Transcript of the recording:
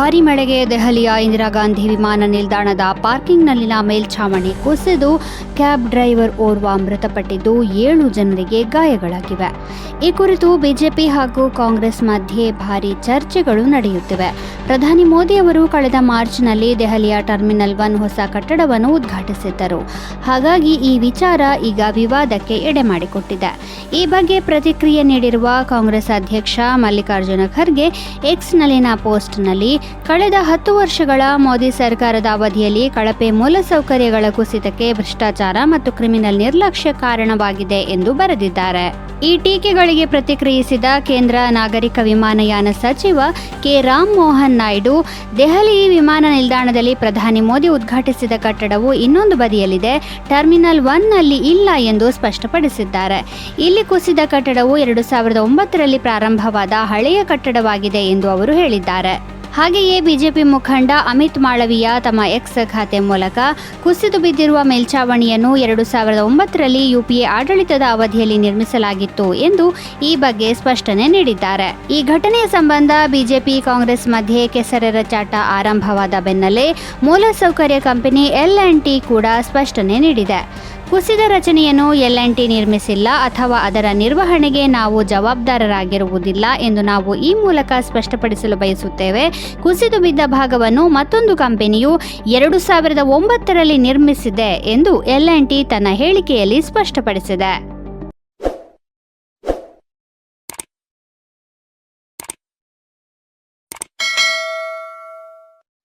ಭಾರಿ ಮಳೆಗೆ ದೆಹಲಿಯ ಇಂದಿರಾ ಗಾಂಧಿ ವಿಮಾನ ನಿಲ್ದಾಣದ ಪಾರ್ಕಿಂಗ್ನಲ್ಲಿನ ಮೇಲ್ಛಾವಣಿ ಕುಸಿದು ಕ್ಯಾಬ್ ಡ್ರೈವರ್ ಓರ್ವ ಮೃತಪಟ್ಟಿದ್ದು ಏಳು ಜನರಿಗೆ ಗಾಯಗಳಾಗಿವೆ. ಈ ಕುರಿತು ಬಿಜೆಪಿ ಹಾಗೂ ಕಾಂಗ್ರೆಸ್ ಮಧ್ಯೆ ಭಾರಿ ಚರ್ಚೆಗಳು ನಡೆಯುತ್ತಿವೆ. ಪ್ರಧಾನಿ ಮೋದಿ ಅವರು ಕಳೆದ ಮಾರ್ಚ್ನಲ್ಲಿ ದೆಹಲಿಯ ಟರ್ಮಿನಲ್ ಒನ್ ಹೊಸ ಕಟ್ಟಡವನ್ನು ಉದ್ಘಾಟಿಸಿದ್ದರು. ಹಾಗಾಗಿ ಈ ವಿಚಾರ ಈಗ ವಿವಾದಕ್ಕೆ ಎಡೆ ಮಾಡಿಕೊಟ್ಟಿದೆ. ಈ ಬಗ್ಗೆ ಪ್ರತಿಕ್ರಿಯೆ ನೀಡಿರುವ ಕಾಂಗ್ರೆಸ್ ಅಧ್ಯಕ್ಷ ಮಲ್ಲಿಕಾರ್ಜುನ ಖರ್ಗೆ ಎಕ್ಸ್ನಲ್ಲಿನ ಪೋಸ್ಟ್ನಲ್ಲಿ ಕಳೆದ ಹತ್ತು ವರ್ಷಗಳ ಮೋದಿ ಸರ್ಕಾರದ ಅವಧಿಯಲ್ಲಿ ಕಳಪೆ ಮೂಲಸೌಕರ್ಯಗಳ ಕುಸಿತಕ್ಕೆ ಭ್ರಷ್ಟಾಚಾರ ಮತ್ತು ಕ್ರಿಮಿನಲ್ ನಿರ್ಲಕ್ಷ್ಯ ಕಾರಣವಾಗಿದೆ ಎಂದು ಬರೆದಿದ್ದಾರೆ. ಈ ಟೀಕೆಗಳಿಗೆ ಪ್ರತಿಕ್ರಿಯಿಸಿದ ಕೇಂದ್ರ ನಾಗರಿಕ ವಿಮಾನಯಾನ ಸಚಿವ ಕೆ. ರಾಮ್ ಮೋಹನ್ ನಾಯ್ಡು, ದೆಹಲಿ ವಿಮಾನ ನಿಲ್ದಾಣದಲ್ಲಿ ಪ್ರಧಾನಿ ಮೋದಿ ಉದ್ಘಾಟಿಸಿದ ಕಟ್ಟಡವು ಇನ್ನೊಂದು ಬದಿಯಲ್ಲಿದೆ. ಟರ್ಮಿನಲ್ ಒನ್ನಲ್ಲಿ ಇಲ್ಲ ಎಂದು ಸ್ಪಷ್ಟಪಡಿಸಿದ್ದಾರೆ. ಇಲ್ಲಿ ಕುಸಿದ ಕಟ್ಟಡವು ಎರಡು ಸಾವಿರದ ಒಂಬತ್ತರಲ್ಲಿ ಪ್ರಾರಂಭವಾದ ಹಳೆಯ ಕಟ್ಟಡವಾಗಿದೆ ಎಂದು ಅವರು ಹೇಳಿದ್ದಾರೆ. ಹಾಗೆಯೇ ಬಿಜೆಪಿ ಮುಖಂಡ ಅಮಿತ್ ಮಾಳವಿಯಾ ತಮ್ಮ ಎಕ್ಸ್ ಖಾತೆ ಮೂಲಕ ಕುಸಿದು ಬಿದ್ದಿರುವ ಮೇಲ್ಛಾವಣಿಯನ್ನು ಎರಡು ಸಾವಿರದ ಒಂಬತ್ತರಲ್ಲಿ ಯುಪಿಎ ಆಡಳಿತದ ಅವಧಿಯಲ್ಲಿ ನಿರ್ಮಿಸಲಾಗಿತ್ತು ಎಂದು ಈ ಬಗ್ಗೆ ಸ್ಪಷ್ಟನೆ ನೀಡಿದ್ದಾರೆ. ಈ ಘಟನೆಯ ಸಂಬಂಧ ಬಿಜೆಪಿ ಕಾಂಗ್ರೆಸ್ ಮಧ್ಯೆ ಕೆಸರೆರ ಚಾಟ ಆರಂಭವಾದ ಬೆನ್ನಲ್ಲೇ ಮೂಲಸೌಕರ್ಯ ಕಂಪನಿ ಎಲ್ ಕೂಡ ಸ್ಪಷ್ಟನೆ ನೀಡಿದೆ. ಕುಸಿದ ರಚನೆಯನ್ನು ಎಲ್ ಎನ್ ಟಿ ನಿರ್ಮಿಸಿಲ್ಲ ಅಥವಾ ಅದರ ನಿರ್ವಹಣೆಗೆ ನಾವು ಜವಾಬ್ದಾರರಾಗಿರುವುದಿಲ್ಲ ಎಂದು ನಾವು ಈ ಮೂಲಕ ಸ್ಪಷ್ಟಪಡಿಸಲು ಬಯಸುತ್ತೇವೆ. ಕುಸಿದು ಬಿದ್ದ ಭಾಗವನ್ನು ಮತ್ತೊಂದು ಕಂಪನಿಯು ಎರಡು ಸಾವಿರದ ಒಂಬತ್ತರಲ್ಲಿ ನಿರ್ಮಿಸಿದೆ ಎಂದು ಎಲ್ ಎನ್ ಟಿ ತನ್ನ ಹೇಳಿಕೆಯಲ್ಲಿ ಸ್ಪಷ್ಟಪಡಿಸಿದೆ.